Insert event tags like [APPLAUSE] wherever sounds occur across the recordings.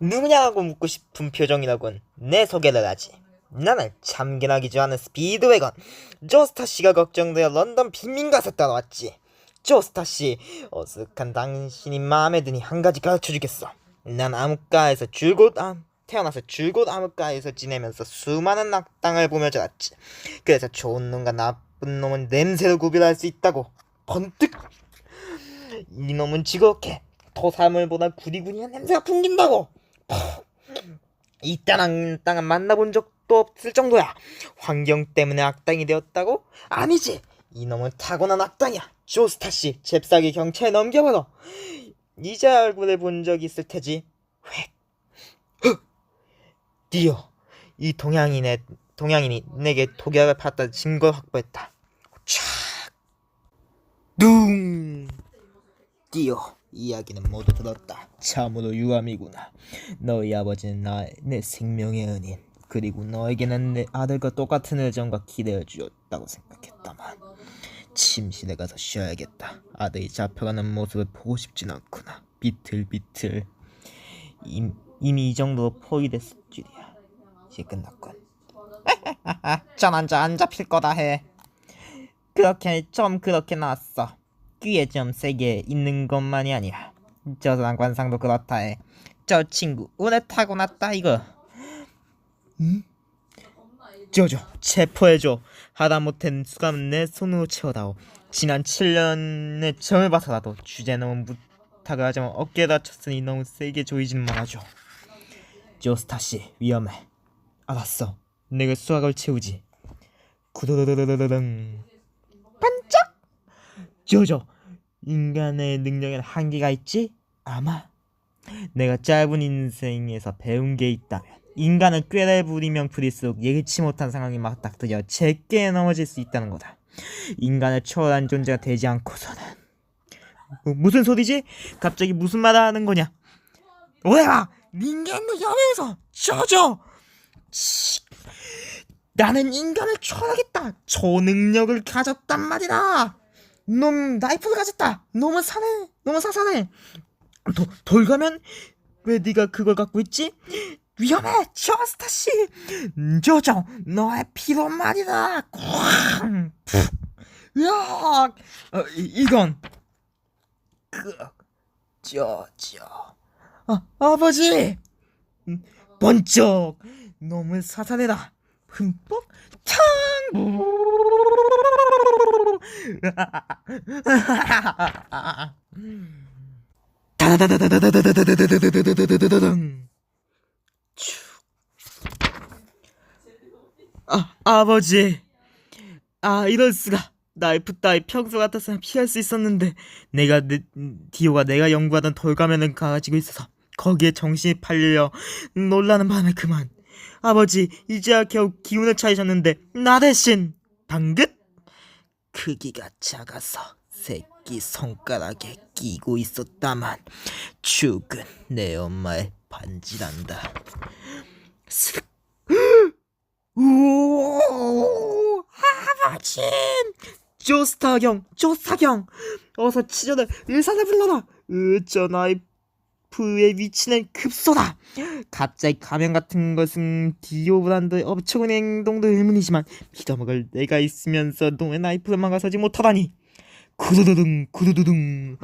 누구냐고 묻고 싶은 표정이라곤 내 소개를 하지. 나는 참견하기 좋아하는 스피드웨건 조스타 씨가 걱정되어 런던 빈민가서 따라왔지. 조스타 씨, 어색한 당신이 마음에 드니 한 가지 가르쳐 주겠어. 난 암흑가에서 줄곧 암, 태어나서 줄곧 암흑가에서 지내면서 수많은 악당을 보며 자랐지. 그래서 좋은 놈과 나쁜 놈은 냄새로 구별할 수 있다고. 번뜩 이놈은 지그렇게 토사물보다 구리구리한 냄새가 풍긴다고. 이딴 악당은 만나본 적도 없을 정도야. 환경 때문에 악당이 되었다고? 아니지. 이놈은 타고난 악당이야. 조스타 씨, 잽싸게 경찰에 넘겨버려. 이자 얼굴을 본 적이 있을 테지. 획. 디어, 이 동양인의 동양인이 내게 독약을 받다 증거 확보했다. 촥. 둥. 디어. 이야기는 모두 들었다. 참으로 유감이구나. 너희 아버지는 나, 내 생명의 은인. 그리고 너에게는 내 아들과 똑같은 애정과 기대를 주었다고 생각했다만 침실에 가서 쉬어야겠다. 아들이 잡혀가는 모습을 보고 싶진 않구나. 비틀비틀. 임, 이미 이 정도로 포위됐을 줄이야. 이제 끝났군. [LAUGHS] 전 앉아 안 잡힐 거다 해. 그렇게 좀 그렇게 나왔어. 귀에 좀 세게 있는 것만이 아니라 저상 관상도 그렇다 해. 저 친구 운에 타고났다 이거. 응? 저저 체포해줘. 하다 못한 수감 내 손으로 채워다오. 지난 7년에 점을 받아다도 주제 넘은 부탁을 하자면 어깨에 다쳤으니 너무 세게 조이진 말아줘. 조스타씨 위험해. 알았어. 내가 수학을 채우지. 구도도도도도당. 저저 인간의 능력엔 한계가 있지? 아마 내가 짧은 인생에서 배운 게 있다면 인간은 꾀를 부리면 부릴수록 예기치 못한 상황이 막 닥터져 제게 넘어질 수 있다는 거다. 인간의 초월한 존재가 되지 않고서는 뭐, 무슨 소리지? 갑자기 무슨 말 하는 거냐? 오해와 인간도 여면서 저저 나는 인간을 초월하겠다 초능력을 가졌단 말이다 놈 나이프를 가졌다. 놈은 사내. 놈은 사사네. 도, 돌가면 왜 네가 그걸 갖고 있지? 위험해, 저스타 씨. 조정, 너의 피로 말이다. 쾅. 으악. 어, 이, 이건 그 저저. 아, 아버지. 음, 번쩍. 놈은 사사내다. 흠뻑. 창. 음. 아, 아버지 아, 이럴 수가. 나이프 따위 평소 같았으면 피할 수 있었는데 내가 내, 디오가 내가 연구하던 돌가면을 가지고 있어서 거기에 정신이 팔려 놀라는 바람에 그만. 아버지, 이제야 겨우 기운을 차이셨는데 나 대신 당긋 크기가 작아서 새끼 손가락에 끼고 있었다만 죽은 내 엄마의 반지란다. 스륵 오 아버지! 조스타경 조스타경 어서 치료를 의사를 불러라! 어쩌 나이 프의 위치는 급소다. 갑자기 가면 같은 것은 디오 브란드의 업처구니 행동도 의문이지만 믿어먹을 내가 있으면서 놈의 나이프를 막아서지 못하다니. 구두두둥 구두두둥.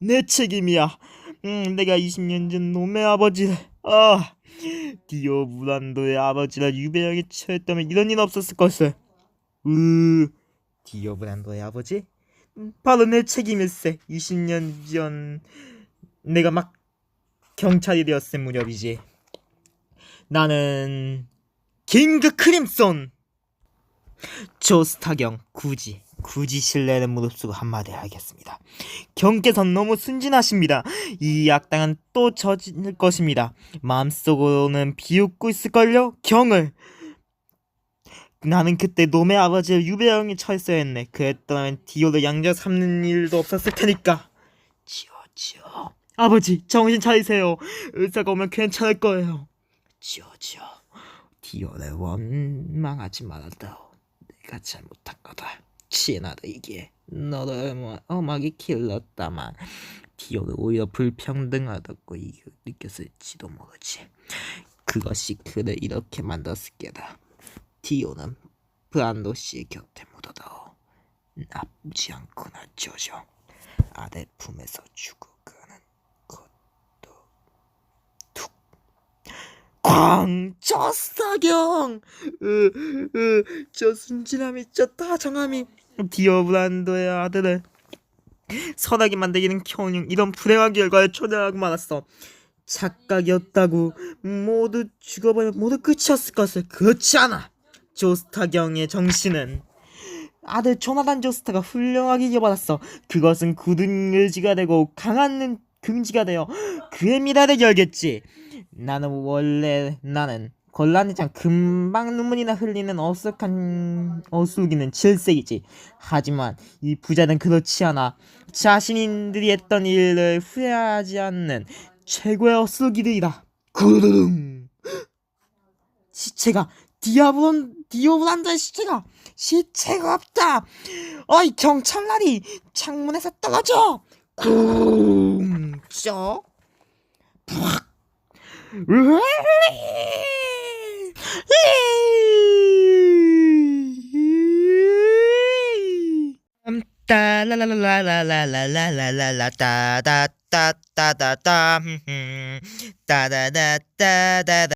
내 책임이야. 음, 내가 20년 전 놈의 아버지를 아 디오 브란도의 아버지를 유배형에 처했다면 이런 일 없었을 것을. 으 디오 브란도의 아버지? 음, 바로 내 책임일세. 20년 전 내가 막 경찰이 되었을 무렵이지. 나는 킹그 크림손. 조스타경 굳이 굳이 신뢰는 무릅쓰고 한마디 하겠습니다. 경께선 너무 순진하십니다. 이 악당은 또 저질 것입니다. 마음속으로는 비웃고 있을걸요? 경을. 나는 그때 놈의 아버지를 유배형에 처했어야 했네. 그랬더라면 디오를 양자 삼는 일도 없었을 테니까. 지어 지어 아버지 정신 차리세요 의사가 오면 괜찮을 거예요 지어 지어 디오를 원망하지 말았다오 내가 잘못한 거다 친하다 이게 너를 뭐 엄하게 길렀다만 디오는 오히려 불평등하다고 이- 느꼈을지도 모르지. 그것이 그를 이렇게 만들었을 게다. 디오는 브란도 씨의 곁에 묻어다오. 나쁘지 않구나 조조. 아들 품에서 죽어가는 것도 툭. 광저 사경. 으으저 순진함이 저 다정함이 디오 브란도의 아들을 선하게 만들기는 경영 이런 불행한 결과에 초래하고 말았어. 착각이었다고 모두 죽어버려 모두 끝이었을 것을 그렇지 않아. 조스타 경의 정신은 아들 조나단 조스타가 훌륭하게 이어받았어. 그것은 굳은 의지가 되고 강한 긍지가 되어 그의 미래를 열겠지. 나는 원래 나는 곤란이장 금방 눈물이나 흘리는 어색한 어수기는 질색이지. 하지만 이 부자는 그렇지 않아. 자신들이 했던 일을 후회하지 않는 최고의 어수기들이다. 구르릉 시체가 디아블 디오블란자의 시체가 시체가 없다. 어이 경찰날이 창문에서 떨어져. 쿵쩍. 푹. 따라라라라라라라라라라 따다따따다따 따다다따다다